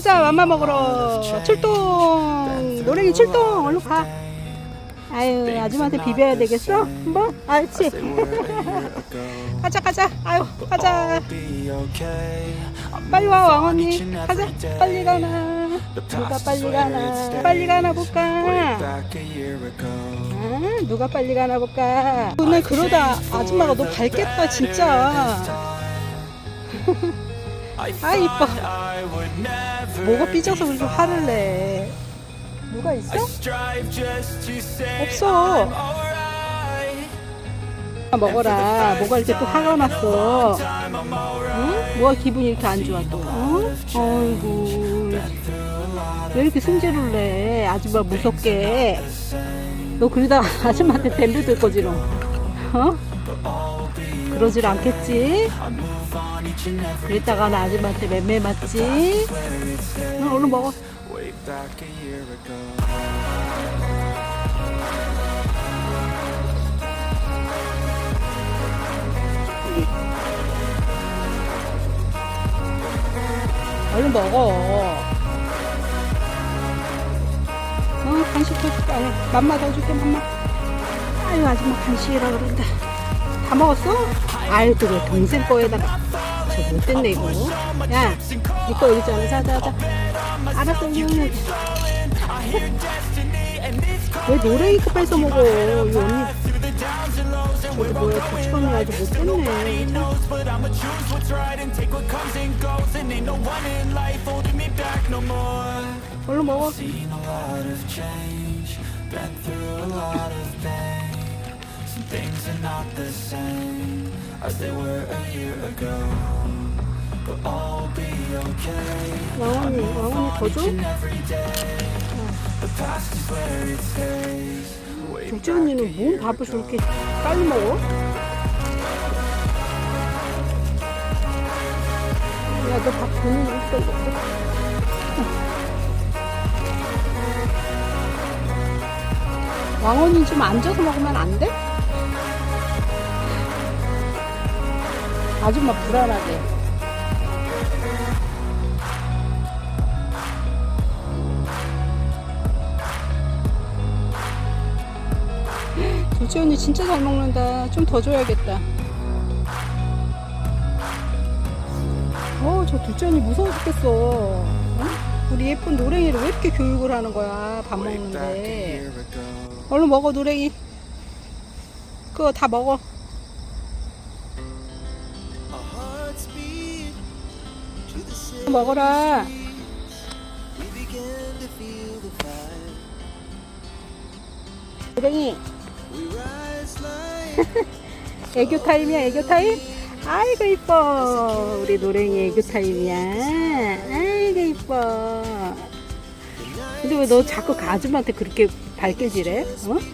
가자 맘마 먹으러. 출동. 노랭이 출동. 얼른 가. 아유 아줌마한테 비벼야 되겠어? 한번 알지 가자 가자. 아유 가자. 빨리 와 왕언니. 가자. 빨리 가나. 누가 빨리 가나. 빨리 가나 볼까? 아, 누가 빨리 가나 볼까? 오늘 그러다 아줌마가 너 밟겠다 진짜. 아 이뻐 뭐가 삐져서 그렇게 화를 내? 누가 있어? 없어. 먹어라. 뭐가 이렇게 또 화가 났어? 응? 뭐가 기분이 이렇게 안 좋아 또? 응? 어이구 왜 이렇게 승질을 내? 아줌마 무섭게. 너 그러다가 아줌마한테 댐벼 들 거지 너 어? 그러질 않겠지? 그랬다가 나 아줌마한테 맴매 맞지? 응, 얼른 먹어 얼른 먹어. 어, 간식 더 줄게. 아니, 맘마 더 줄게, 맘마. 아유, 아줌마 간식이라 그런다. 다 먹었어? 아유, 또왜 동생 거에다가. 저 못됐네, 이거. 야, 니거 여기 있잖아. 자, 자, 자. 알았어, 이거. 왜 노래 이거 뺏어 먹어? 이 언니. 저기 뭐야, 부추언니 아주 못됐네. 참. 얼른 먹어. Things are not the same as they were a year ago. But all be okay. 왕언니, 왕언니 더 줘? And every day, the past is where it stays. Way 둘째 언니는 뭔 밥을 저렇게 빨리 먹어? 야, 너밥 본인 없어, 이거. 왕언니 좀 앉아서 먹으면 안 돼? 아줌마 불안하게. 둘째 언니 진짜 잘 먹는다. 좀 더 줘야겠다. 어, 저 둘째 언니 무서워 죽겠어. 응? 우리 예쁜 노랭이를 왜 이렇게 교육을 하는 거야? 밥 먹는데. 얼른 먹어, 노랭이. 그거 다 먹어. 먹어라. Like 애교 타임이야, 애교 타임? 아이고, 이뻐. 우리 노랭이 애교 타임이야. 아이고, 이뻐. 근데 왜 너 자꾸 그 아줌마한테 그렇게 발길질해? 어?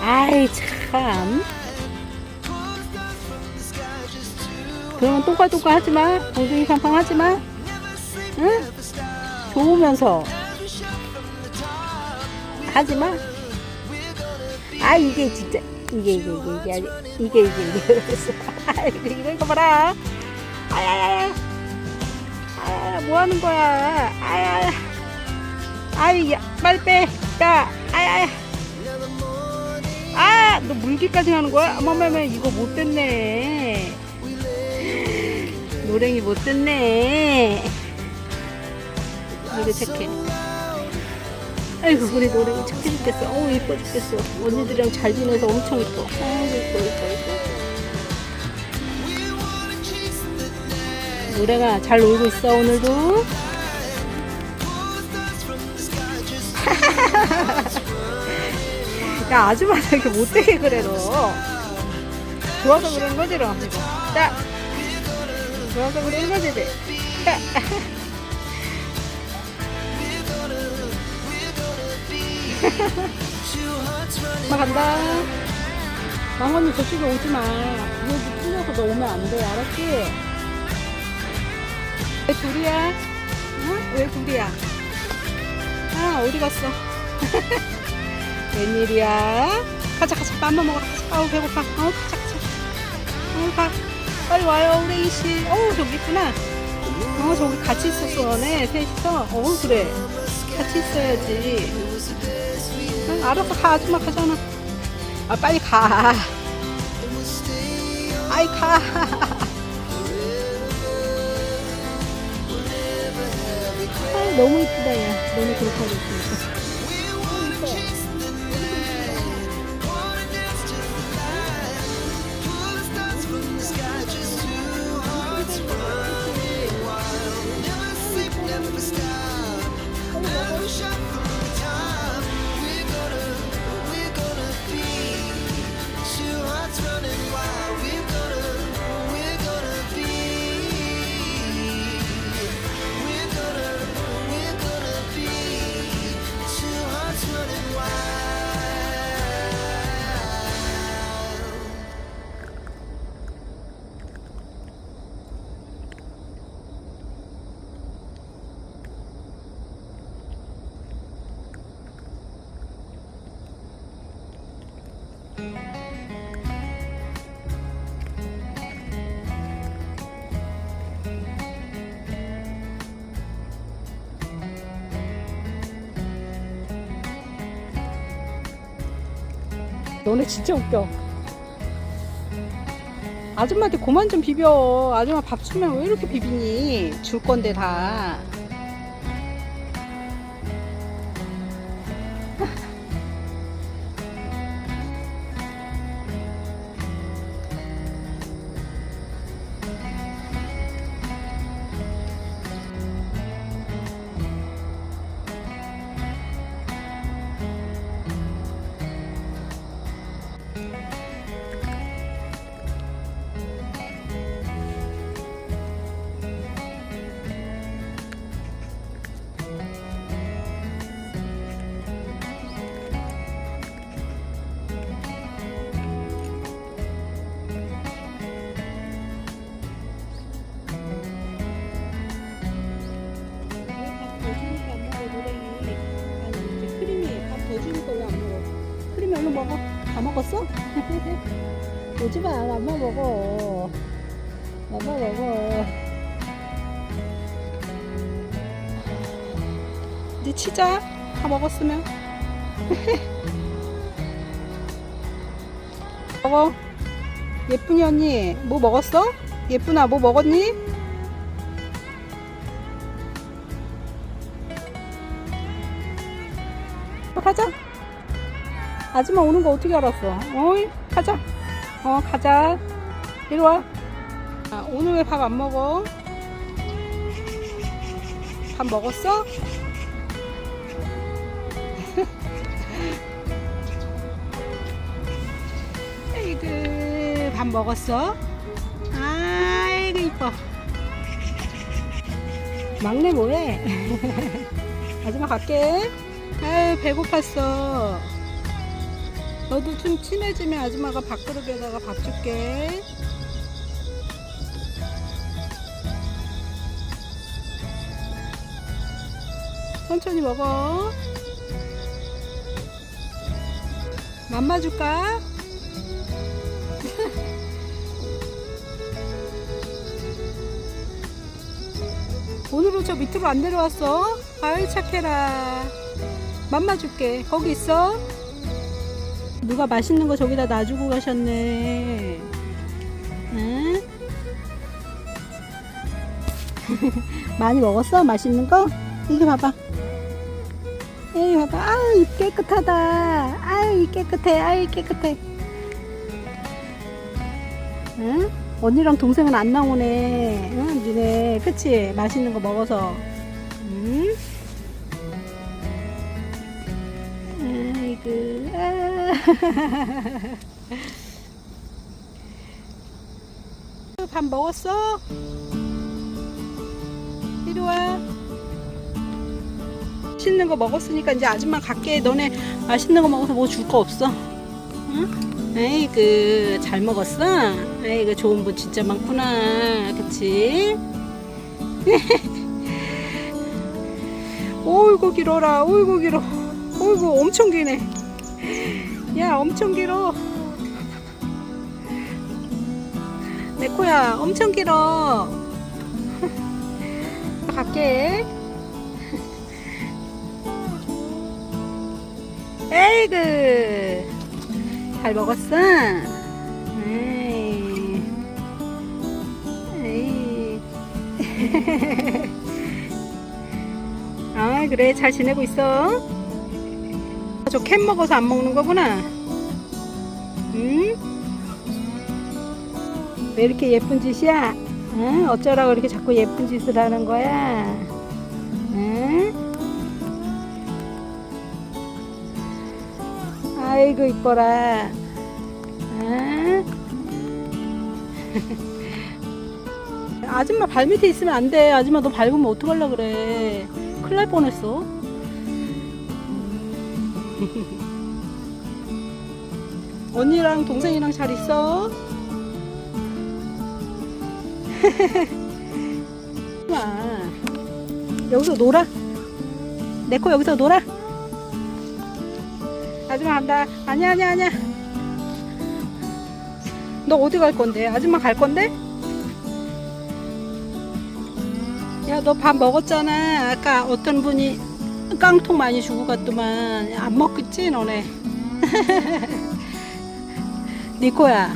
아이, 참. 그러면 똥까똥까 하지 마. 엉덩이 팡팡 하지 마. never sleep, 응? 좋으면서 Every shot from the top. 하지 마. We're gonna be 아, 이게 진짜. 이게, 이게, 이게, 이게, 이게, 이게, 이게. 아이고, 이거, 이거 봐라. 아야야야. 아야, 뭐 하는 거야. 아야. 아이, 야, 빨리 빼. 야, 아야야. 아, 너 물기까지 하는 거야? 어머머머, 이거 못 됐네. 노랭이 못 됐네. 이거 착해. 아이고, 우리 노랭이 착해 죽겠어. 어우, 이뻐 죽겠어. 언니들이랑 잘 지내서 엄청 이뻐. 아이고, 이뻐, 이뻐, 이뻐. 노랭아, 잘 놀고 있어, 오늘도? 야, 아줌마는 이렇게 못되게 그래, 너. 좋아서 그러는 거지, 너. 자. 좋아서 그러는 거지, 네. 자. 엄마 간다. 망언니 저쪽에 오지 마. 여기 뚫려서 너 오면 안 돼. 알았지? 왜 둘이야? 응? 왜 둘이야? 아, 어디 갔어? 웬일이야? 가자, 가자. 맘만 먹어. 아우 배고파. 아우 가자 가자. 아우 가. 빨리 와요 우리 이씨. 어우 저기 있구나. 어 저기 같이 있었어네 셋이서. 어 그래. 같이 있어야지. 응, 알았어 가 아줌마 가잖아. 아 빨리 가. 아이 가. 아, 너무 이쁘다 야. 너무 하고 있으니 너네 진짜 웃겨. 아줌마한테 그만 좀 비벼. 아줌마 밥 주면 왜 이렇게 비비니? 줄 건데 다. 오지 마, 맘마 먹어. 맘마 먹어. 이제 치자. 다 먹었으면. 먹어. 예쁜이 언니, 뭐 먹었어? 예쁜아, 뭐 먹었니? 어, 가자. 아줌마 오는 거 어떻게 알았어? 어이, 가자. 어, 가자. 이리 와. 아, 오늘 왜 밥 안 먹어? 밥 먹었어? 아이고, 밥 먹었어? 아이고, 이뻐. 막내 뭐해? 아줌마 갈게. 아유, 배고팠어. 너도 좀 친해지면 아줌마가 밥그릇에다가 밥 줄게. 천천히 먹어. 맘마 줄까? 오늘은 저 밑으로 안 내려왔어? 아이 착해라. 맘마 줄게. 거기 있어. 누가 맛있는 거 저기다 놔주고 가셨네. 응? 많이 먹었어? 맛있는 거? 이거 봐봐. 에이, 봐봐. 아유, 입 깨끗하다. 아유, 입 깨끗해. 아유, 입 깨끗해. 응? 언니랑 동생은 안 나오네. 응, 니네. 그치? 맛있는 거 먹어서. 응? 아이고, 아. 밥 먹었어? 이리 와. 맛있는 거 먹었으니까 이제 아줌마 갈게. 너네 맛있는 거 먹어서 뭐 줄 거 없어. 응? 아이고, 잘 먹었어? 아이고, 좋은 분 진짜 많구나. 그치? 어이구, 길어라. 어이구, 길어. 어이구, 엄청 기네. 야 엄청 길어. 내코야 엄청 길어. 갈게. 에이그. 잘 먹었어? 에이. 에이. 아 그래. 잘 지내고 있어? 저 캔 먹어서 안 먹는 거구나. 응? 왜 이렇게 예쁜 짓이야? 응? 어쩌라고 이렇게 자꾸 예쁜 짓을 하는 거야? 응? 아이고 이뻐라. 응? 아줌마 발 밑에 있으면 안 돼. 아줌마 너 밟으면 어떡하려 그래. 큰일 날 뻔했어. 언니랑 동생이랑 잘 있어? 마 여기서 놀아. 내 코 여기서 놀아. 아줌마 간다. 아니야 아니야 아니야. 너 어디 갈 건데? 아줌마 갈 건데? 야 너 밥 먹었잖아. 아까 어떤 분이 깡통 많이 주고 갔더만 안 먹겠지 너네. 니코야.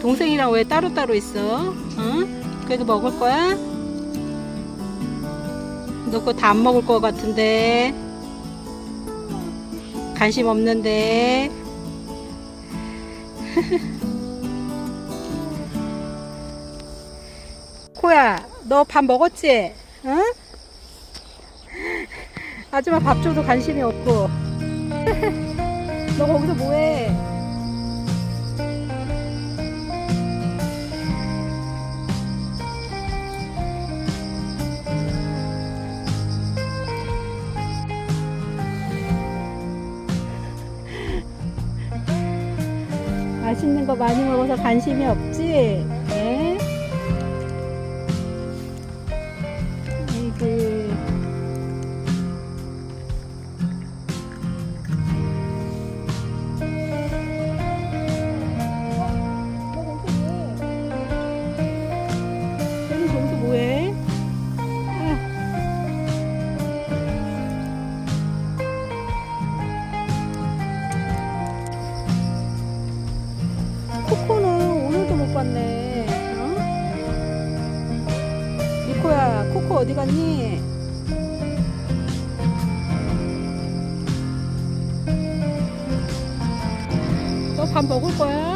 동생이랑 왜 따로따로 있어? 응? 그래도 먹을 거야? 너 그거 다 안 먹을 거 같은데. 관심 없는데. 코야, 너 밥 먹었지? 응? 아줌마 밥 줘도 관심이 없고. 너 거기서 뭐해? 맛있는 거 많이 먹어서 관심이 없지? 어디 갔니? 너밥 먹을 거야?